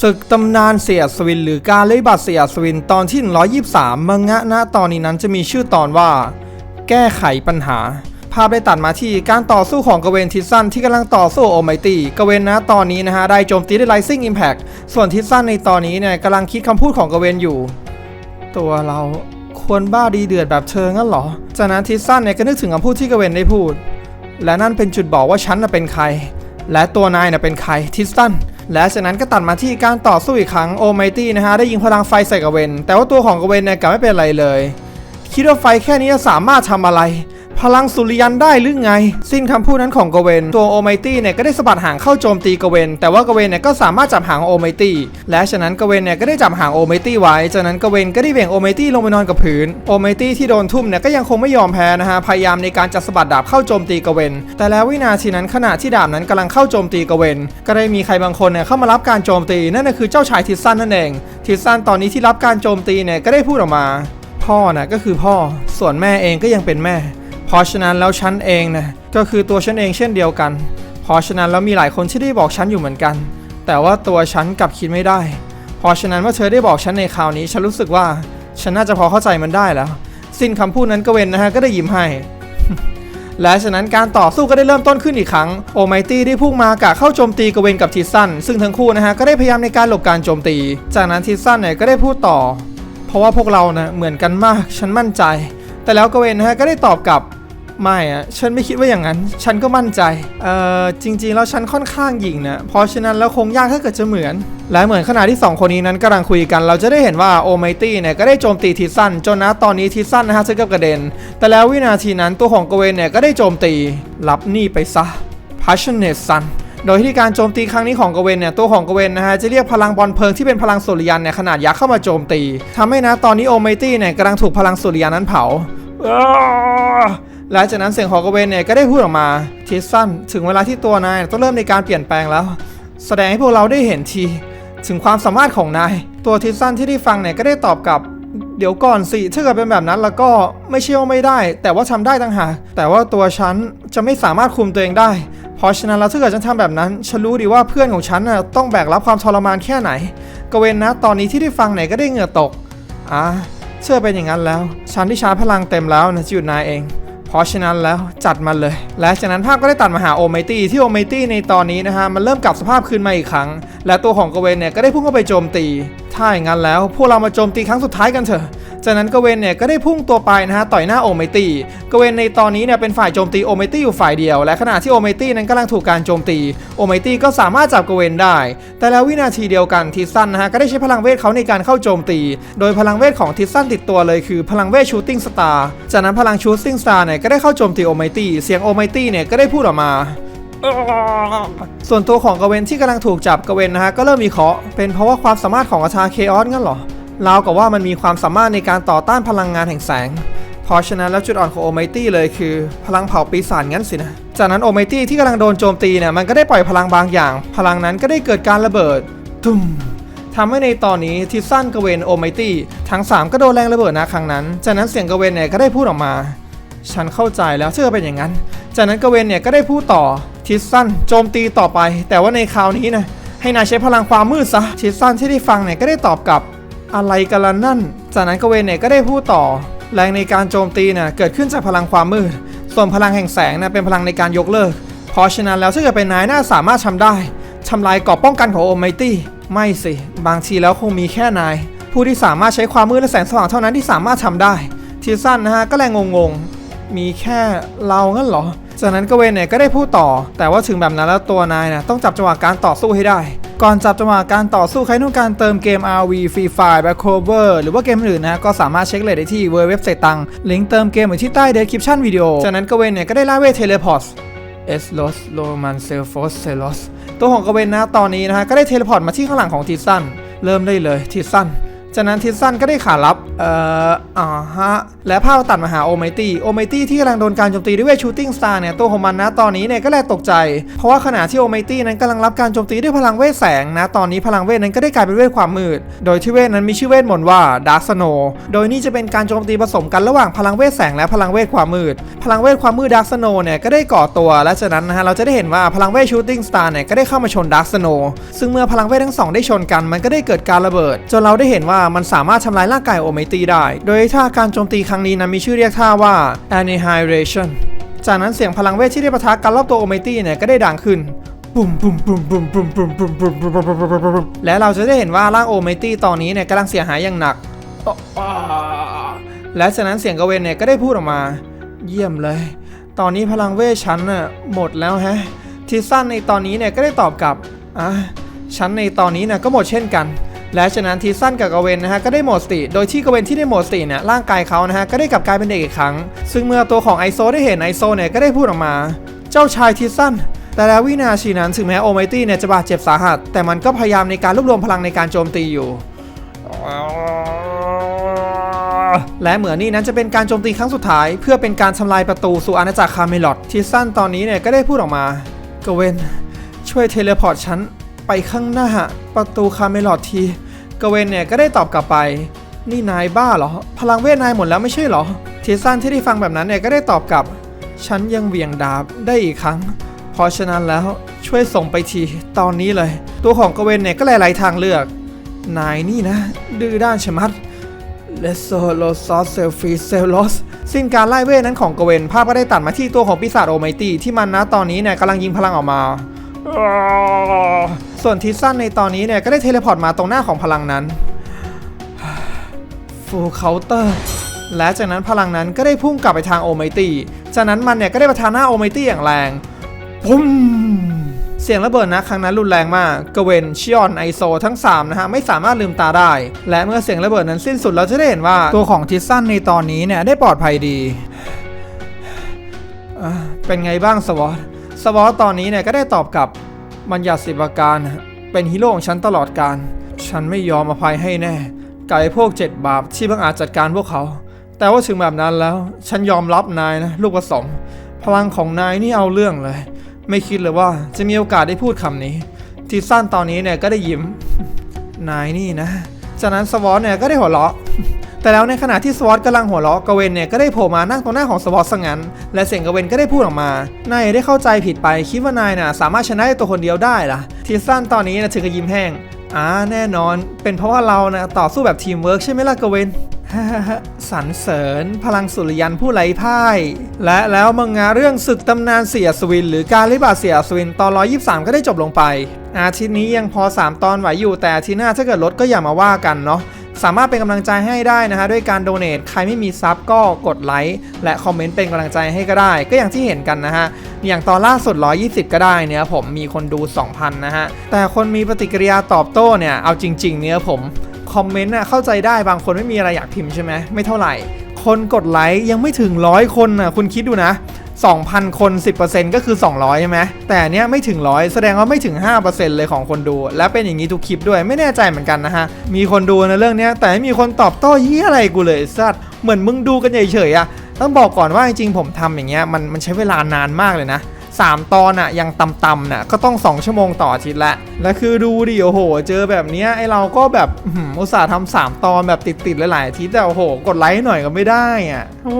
ศึกตำนานเสียสวิน หรือการเล่นบัตรเสียสวินตอนที่ 123 มังงะณตอนนี้นั้นจะมีชื่อตอนว่า แก้ไขปัญหา ภาพได้ตัดมาที่การต่อสู้ของกเวนทิสซันที่กำลังต่อสู้โอไมตี้กเวนนะตอนนี้นะฮะได้โจมตีด้วยไลซิ่งอิมแพคส่วนทิสซันในตอนนี้เนี่ยกำลังคิดคำพูดของกเวนอยู่ ตัวเราควรบ้าดีเดือดแบบเธองั้นเหรอ จากนั้นทิสซันเนี่ยก็นึกถึงคำพูดที่กเวนได้พูด และนั่นเป็นจุดบอกว่าฉันน่ะเป็นใคร และตัวนายน่ะเป็นใครทิสัน และจากนั้นก็ตัดมาที่การต่อสู้อีกครั้งโอไมตี้นะฮะได้ยิงพลังไฟใส่กเวน แต่ว่าตัวของกเวนเนี่ยกลับไม่เป็นไรเลย คิดว่าไฟแค่นี้จะสามารถทำอะไร พลังสุริยันได้หรือไง สิ้นคำพูดนั้นของกเวน ตัวโอไมตี้เนี่ยก็ได้สะบัดหางเข้าโจมตีกเวน แต่ว่ากเวนเนี่ยก็สามารถจับหางโอไมตี้และฉะนั้นกเวนเนี่ยก็ได้จับหางโอไมตี้ไว้ จากนั้นกเวนก็ได้เหวี่ยงโอไมตี้ลงไปนอนกับพื้นโอไมตี้ที่โดนทุ่มเนี่ยก็ยังคงไม่ยอมแพ้นะฮะพยายามในการจะสะบัดดาบเข้าโจมตีกเวน แต่แล้ววินาทีนั้นขณะที่ดาบนั้นกำลังเข้าโจมตีกเวน ก็ได้มีใครบางคนเนี่ยเข้ามารับการโจมตีนั่นก็คือเจ้าชายทิสซันนั่นเองทิสซันตอนนี้ที่รับการโจมตีเนี่ยก็ได้พูดออกมา พ่อนะก็คือพ่อส่วนแม่เองก็ยังเป็นแม่ เพราะฉะนั้นแล้วฉันเองนะก็คือตัวฉันเองเช่นเดียวกัน เพราะฉะนั้นแล้วมีหลายคนที่ได้บอกฉันอยู่เหมือนกัน แต่ว่าตัวฉันกลับคิดไม่ได้ เพราะฉะนั้นว่าเธอได้บอกฉันในคราวนี้ ฉันรู้สึกว่าฉันน่าจะพอเข้าใจมันได้แล้ว สิ้นคำพูดนั้นก็เวนนะฮะก็ได้ยิ้มให้ และฉะนั้นการต่อสู้ก็ได้เริ่มต้นขึ้นอีกครั้งโอไมตี้ได้พุ่งมากะเข้าโจมตีกเวนกับทิสซันซึ่งทั้งคู่นะฮะก็ได้พยายามในการหลบการโจมตี จากนั้นทิสซันเนี่ยก็ได้พูดต่อ เพราะว่าพวกเรานะเหมือนกันมากฉันมั่นใจ แต่แล้วกเวนนะฮะก็ได้ตอบกลับ ไม่อะฉันไม่คิดว่าอย่างนั้น ฉันก็มั่นใจ เอ่อ จริง ๆ แล้วฉันค่อนข้างหยิ่งนะ เพราะฉะนั้นแล้วคงยากถ้าเกิดจะเหมือน และเหมือนขณะที่ 2 คนนี้นั้นกำลังคุยกัน เราจะได้เห็นว่าโอไมตี้เนี่ยก็ได้โจมตีทิสซันจนนะตอนนี้ทิสซันนะฮะจะเกือบกระเด็น แต่แล้ววินาทีนั้นตัวของกเวนเนี่ยก็ได้โจมตีรับนี่ไปซะ passionate sun โดยที่การโจมตีครั้งนี้ของกเวนเนี่ยตัวของกเวนนะฮะจะเรียกพลังบอลเพลิงที่เป็นพลังสุริยันเนี่ยขนาดยักษ์เข้ามาโจมตีทำให้นะตอนนี้โอไมตี้เนี่ยกำลังถูกพลังสุริยันนั้นเผา และจากนั้นเสียงของกเวนเนี่ยก็ได้พูดออกมาทิสซันถึงเวลาที่ตัวนายต้องเริ่มในการเปลี่ยนแปลงแล้ว แสดงให้พวกเราได้เห็นทีถึงความสามารถของนาย ตัวทิสซันที่ได้ฟังเนี่ยก็ได้ตอบกลับ เดี๋ยวก่อนสิถ้าเกิดเป็นแบบนั้นแล้วก็ไม่เชื่อว่าไม่ได้ แต่ว่าทำได้ต่างหากแต่ว่าตัวฉันจะไม่สามารถคุมตัวเองได้เพราะฉะนั้นแล้วถ้าเกิดฉันทำแบบนั้น ฉันรู้ดีว่าเพื่อนของฉันน่ะต้องแบกรับความทรมานแค่ไหน กเวนนะ ตอนนี้ที่ได้ฟังไหนก็ได้เหงื่อตก อะเชื่อเป็นอย่างนั้นแล้ว ฉันที่ชาร์จพลังเต็มแล้วนะจุดนายเอง เพราะฉะนั้นแล้วจัดมันเลย และจากนั้นภาพก็ได้ตัดมาหาโอไมตี้ที่โอไมตี้ในตอนนี้นะฮะมันเริ่มกลับสภาพคืนมาอีกครั้ง และตัวของกเวนเนี่ยก็ได้พุ่งเข้าไปโจมตี ถ้าอย่างนั้นแล้วพวกเรามาโจมตีครั้งสุดท้ายกันเถอะ จากนั้นกเวนเนี่ยก็ได้พุ่งตัวไปนะฮะต่อยหน้าโอไมตี้กเวนในตอนนี้เนี่ยเป็นฝ่ายโจมตีโอไมตี้อยู่ฝ่ายเดียว และขณะที่โอไมตี้นั้นกำลังถูกการโจมตีโอไมตี้ก็สามารถจับกเวนได้ แต่แล้ววินาทีเดียวกันทิสซันนะฮะก็ได้ใช้พลังเวทเขาในการเข้าโจมตี โดยพลังเวทของทิสซันติดตัวเลยคือพลังเวทชูตติ้งสตาร์จากนั้นพลังชูตติ้งสตาร์เนี่ยก็ได้เข้าโจมตีโอไมตี้เสียงโอไมตี้เนี่ยก็ได้พูดออกมาส่วนตัวของกเวนที่กำลังถูกจับกเวนนะฮะก็เริ่มมีเคาะเป็นเพราะว่าความสามารถของอาชาเคออสงั้นเหรอ ราวกับว่ามันมีความสามารถในการต่อต้านพลังงานแห่งแสง เพราะฉะนั้นแล้วจุดอ่อนของโอไมตี้เลยคือ พลังเผาปีศาจงั้นสินะ จากนั้นโอไมตี้ที่กำลังโดนโจมตีเนี่ยมันก็ได้ปล่อยพลังบางอย่าง พลังนั้นก็ได้เกิดการระเบิดตุ้มทำให้ในตอนนี้ทิสซันกเวนโอไมตี้ทั้ง 3 ก็โดนแรงระเบิดนะครั้งนั้น จากนั้นเสียงกเวนเนี่ยก็ได้พูดออกมา ฉันเข้าใจแล้วเชื่อเป็นอย่างนั้น จากนั้นกเวนเนี่ยก็ได้พูดต่อทิสซันโจมตีต่อไป แต่ว่าในคราวนี้นะให้นายใช้พลังความมืดซะทิสซันที่ได้ฟังเนี่ยก็ได้ตอบกลับ อะไรกันล่ะนั่น จากนั้นกเวนเนี่ยก็ได้พูดต่อ แรงในการโจมตีน่ะเกิดขึ้นจากพลังความมืด ส่วนพลังแห่งแสงน่ะเป็นพลังในการยกเลิก เพราะฉะนั้นแล้วถ้าเกิดเป็นนายน่าสามารถทำได้ทำลายเกราะป้องกันของโอไมตี้ ไม่สิ บางทีแล้วคงมีแค่นาย ผู้ที่สามารถใช้ความมืดและแสงสว่างเท่านั้นที่สามารถทำได้ ทีสั้นนะฮะก็แรงงงๆ มีแค่เรางั้นเหรอ จากนั้นกเวนเนี่ยก็ได้พูดต่อ แต่ว่าถึงแบบนั้นแล้วตัวนายนะต้องจับจังหวะการต่อสู้ให้ได้ ก่อนจับจังหวะการต่อสู้ใครต้องการเติมเกม RV Free Fire Back Cover หรือว่าเกมอื่นนะก็สามารถเช็คเลยได้ที่เว็บไซต์ตังลิงก์เติมเกมอยู่ที่ใต้เดสคริปชันวิดีโอ จากนั้นกเวนเนี่ยก็ได้ล่าเวทเทเลพอร์ตเอสโลสโรมันเซลฟอสเซลอสตัวของกเวนนะตอนนี้นะฮะก็ได้เทเลพอร์ตมาที่ข้างหลังของทีสซันเริ่มได้เลยทีสซัน จากนั้นทิสซันก็ได้ขารับ เอ่ออ่าฮะ และภาพตัดมาหาโอไมตี้ โอไมตี้ที่กำลังโดนการโจมตีด้วยเวทชูตติ้งสตาร์เนี่ย ตัวของมันนะตอนนี้เนี่ยก็แลตกใจ เพราะว่าขณะที่โอไมตี้นั้นกำลังรับการโจมตีด้วยพลังเวทแสงนะ ตอนนี้พลังเวทนั้นก็ได้กลายเป็นเวทความมืด โดยที่เวทนั้นมีชื่อเวทมนต์ว่าดาร์ s สโนโดยนี่จะเป็นการโจมตีผสมกันระหว่างพลังเวทแสงและพลังเวทความมืด พลังเวทความมืดดาร์ s สโนเนี่ยก็ได้ก่อตัว และจากนั้นนะฮะเราจะได้เห็นว่าพลังเวทชูตติ้งสตาร์เนี่ยก็ได้เข้ามาชนดาร์สโนซึ่งเมื่อพลังเวททั้งสองได้ชนกันมันก็ได้เกิดการระเบิดจนเราได้เห็นว่ามันสามารถทำลายร่างกายโอไมตี้ได้ โดยท่าการโจมตีครั้งนี้นั้นมีชื่อเรียกท่าว่า annihilation จากนั้นเสียงพลังเวทที่ได้ปะทะกันรอบตัวโอไมตี้เนี่ยก็ได้ดังขึ้นปุ่มปุ่มปุ่มปุ่มปุ่มปุ่มปุ่มปุ่มปุ่มปุ่มปุ่มปุ่มปุ่มและเราจะได้เห็นว่าร่างโอไมตี้ตอนนี้เนี่ยกำลังเสียหายอย่างหนัก และจากนั้นเสียงกระเวนเนี่ยก็ได้พูดออกมา เยี่ยมเลย ตอนนี้พลังเวทฉันน่ะหมดแล้วแฮะ ทิสซันในตอนนี้เนี่ยก็ได้ตอบกลับอะฉันในตอนนี้เนี่ยก็หมดเช่นกัน และฉะนั้นทิสซันกับกระเวนนะฮะก็ได้หมดสติ โดยที่กระเวนที่ได้หมดสติเนี่ยร่างกายเขานะฮะก็ได้กลับกลายเป็นเด็กอีกครั้ง ซึ่งเมื่อตัวของไอโซได้เห็นไอโซเนี่ยก็ได้พูดออกมา เจ้าชายทิสซันแต่แล้ววินาทีนั้นถึงแม้โอไมตี้เนี่ยจะบาดเจ็บสาหัส แต่มันก็พยายามในการรวบรวมพลังในการโจมตีอยู่และเหมือนนี่นั้นจะเป็นการโจมตีครั้งสุดท้าย เพื่อเป็นการทำลายประตูสู่อาณาจักรคาเมลอดทิสซันตอนนี้เนี่ยก็ได้พูดออกมากเวน ช่วยเทเลพอร์ตฉัน ไปข้างหน้า ประตูคาเมลอดที กเวนเนี่ยก็ได้ตอบกลับไป นี่นายบ้าเหรอ พลังเวทนายหมดแล้วไม่ใช่เหรอทิสซันที่ได้ฟังแบบนั้นเนี่ยก็ได้ตอบกลับ ฉันยังเหวี่ยงดาบได้อีกครั้ง เพราะฉะนั้นแล้วช่วยส่งไปทีตอนนี้เลย ตัวของกเวนเนี่ยก็หลายๆทางเลือก นายนี่นะ ดื้อด้านชะมัดเลสโซโลซอสเซลฟีเซลลอสสิ้นการไล่เวทนั้นของกเวน ภาพก็ได้ตัดมาที่ตัวของปีศาจโอไมตี้ที่มันนะตอนนี้เนี่ยกำลังยิงพลังออกมา ส่วนทิสซันในตอนนี้เนี่ยก็ได้เทเลพอร์ตมาตรงหน้าของพลังนั้นฟูลเคาน์เตอร์และจากนั้นพลังนั้นก็ได้พุ่งกลับไปทางโอไมตี้จากนั้นมันเนี่ยก็ได้ประทานหน้าโอไมตี้อย่างแรงพุ่มเสียงระเบิดนะครั้งนั้นรุนแรงมากกเวนชิออนไอโซทั้ง 3 นะฮะ ไม่สามารถลืมตาได้ และเมื่อเสียงระเบิดนั้นสิ้นสุดเราจะได้เห็นว่าตัวของทิสซันในตอนนี้เนี่ย ได้ปลอดภัยดี เป็นไงบ้างสวอตสวอตตอนนี้เนี่ย ก็ได้ตอบกลับ มันอยากสิบประการ เป็นฮีโร่ของฉันตลอดการ ฉันไม่ยอมอภัยให้แน่กับไอ้พวกเจ็ดบาปที่เพิ่งอาจจัดการพวกเขา แต่ว่าถึงแบบนั้นแล้ว ฉันยอมรับนายนะ ลูกผสม พลังของนายนี่เอาเรื่องเลย ไม่คิดเลยว่าจะมีโอกาสได้พูดคำนี้ ทีสั้นตอนนี้เนี่ยก็ได้ยิ้ม นายนี่นะ จากนั้นสวอตเนี่ยก็ได้หัวเราะ แต่แล้วในขณะที่สวอตกำลังหัวเราะกเวนเนี่ยก็ได้โผล่มานั่งตรงหน้าของสวอตซะงั้น และเสียงกเวนก็ได้พูดออกมานายได้เข้าใจผิดไปคิดว่านายน่ะสามารถชนะได้ตัวคนเดียวได้ล่ะทีสั้นตอนนี้นะถึงกับยิ้มแห้งอ่าแน่นอน เป็นเพราะว่าเรานะต่อสู้แบบทีมเวิร์กใช่ไหมล่ะกเวนสรรเสริญ พลังสุริยันผู้ไร้พ่าย และแล้วมังงะเรื่องศึกตำนานเสียสวิน หรือการลิบาเสียสวินตอน 123 ก็ได้จบลงไป อาทิตย์นี้ยังพอ 3 ตอนไหวอยู่แต่อาทิตย์หน้าถ้าเกิดลดก็อย่ามาว่ากันเนาะ สามารถเป็นกำลังใจให้ได้นะฮะด้วยการโดเน a t ใครไม่มีซับก็กดไลค์และคอมเมนต์เป็นกำลังใจให้ก็ได้ ก็อย่างที่เห็นกันนะฮะอย่างตอนล่าสุด 120 ก็ได้เนี่ยผมมีคนดู 2,000 นะฮะแต่คนมีปฏิกิริยาตอบโต้เนี่ยเอาจริง ๆ เนี่ยผมคอมเมนต์น่ะเข้าใจได้บางคนไม่มีอะไรอยากพิมพ์ใช่ไหมไม่เท่าไหร่ คนกดไลค์ยังไม่ถึงร้อยคนน่ะคุณคิดดูนะ 2,000 คน 10%ก็คือ 200 ใช่ไหมแต่เนี้ยไม่ถึงร้อยแสดงว่าไม่ถึง 5%เลยของคนดู และเป็นอย่างนี้ทุกคลิปด้วยไม่แน่ใจเหมือนกันนะฮะ มีคนดูในเรื่องเนี้ยแต่ไม่มีคนตอบโต้ยี่อะไรกูเลยสัตว์เหมือนมึงดูกันเฉยๆอะต้องบอกก่อนว่าจริงๆผมทำอย่างเงี้ยมันมันใช้เวลานานมากเลยนะ3 ตอนอะยังต่ำๆน่ะก็ต้อง 2 ชั่วโมงต่ออาทิตย์ละและคือดูดิโอ้โห เจอแบบเนี้ยไอเราก็แบบอุตส่าห์ทำสามตอนแบบติดๆหลายๆอาทิตย์แต่โอ้โห กดไลค์หน่อยก็ไม่ได้อะโอ้